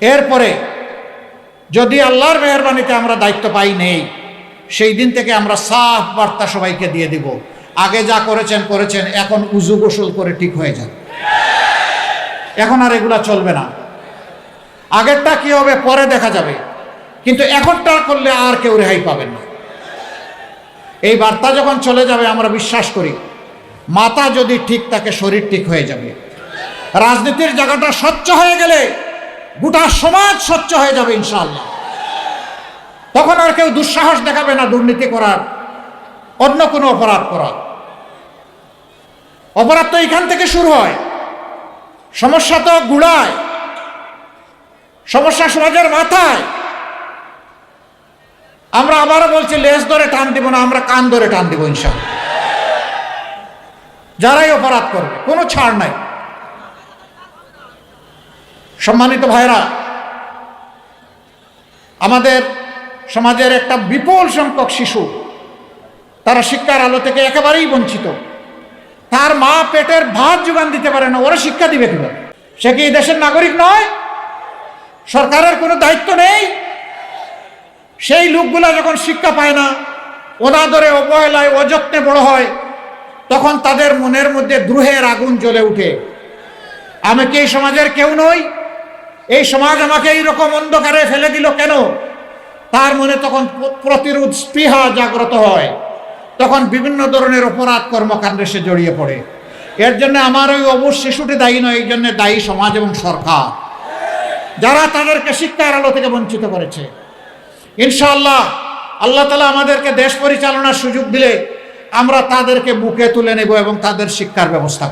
এরপরে, যদি আল্লাহর মেহরবানিতে আমরা দায়িত্ব পাই নেই, সেই দিন থেকে আমরা সাফ বার্তা সবাইকে দিয়ে দিব। আগে যা করেছেন করেছেন, এখন উজু গোসল করে ঠিক হয়ে যান। এখন আর এগুলা চলবে না। আগেরটা কি হবে, পরে দেখা যাবে। কিন্তু এখনটা করলে আর কেউ রেহাই পাবেন না। এই বার্তা যখন চলে যাবে, আমরা বিশ্বাস করি, মাথা যদি ঠিক থাকে, শরীর ঠিক হয়ে যাবে। রাজনীতির জায়গাটা স্বচ্ছ হয়ে গেলে গোটা সমাজ স্বচ্ছ হয়ে যাবে ইনশাআল্লাহ। তখন আর কেউ দুঃসাহস দেখাবে না দুর্নীতি করার, অন্য কোনো অপরাধ করার। অপরাধ তো এখান থেকে শুরু হয়। সমস্যা তো গুড়ায়। সমস্যা সমাজের মাথায়। আমরা আবারও বলছি, লেজ ধরে টান দিব না, আমরা কান ধরে টান দিব ইনশাআল্লাহ। যারাই অপরাধ করবে, কোনো ছাড় নাই। সম্মানিত ভাইরা আমাদের সমাজের একটা বিপুল সংখ্যক শিশু, তারা শিক্ষার আলো থেকে একেবারেই বঞ্চিত। তার মা পেটের ভাত যোগান দিতে পারে না, ওরা শিক্ষা দিবে কীভাবে? সে কি দেশের নাগরিক নয়? সরকারের কোনো দায়িত্ব নেই? সেই লোকগুলা যখন শিক্ষা পায় না অনাদরে অবহেলায়, অযত্নে বড় হয়, তখন তাদের মনের মধ্যে দ্রোহের আগুন জ্বলে উঠে। আমি কি এই সমাজের কেউ নই? এই সমাজ আমাকে এইরকম অন্ধকারে ফেলে দিল কেন? তার মনে তখন প্রতিরোধ, স্পৃহা জাগ্রত হয়। তখন বিভিন্ন ধরনের অপরাধ কর্মকাণ্ডে সে জড়িয়ে পড়ে। এর জন্য আমার ওই অবুজ শিশুটি দায়ী নয়, এই জন্য দায়ী সমাজ এবং সরকার। যারা তাদেরকে শিক্ষার আলো থেকে বঞ্চিত করেছে। ইনশাআল্লাহ, আল্লাহ তালা আমাদেরকে দেশ পরিচালনার সুযোগ দিলে আমরা তাদেরকে বুকে তুলে নেব এবং তাদের শিক্ষার ব্যবস্থা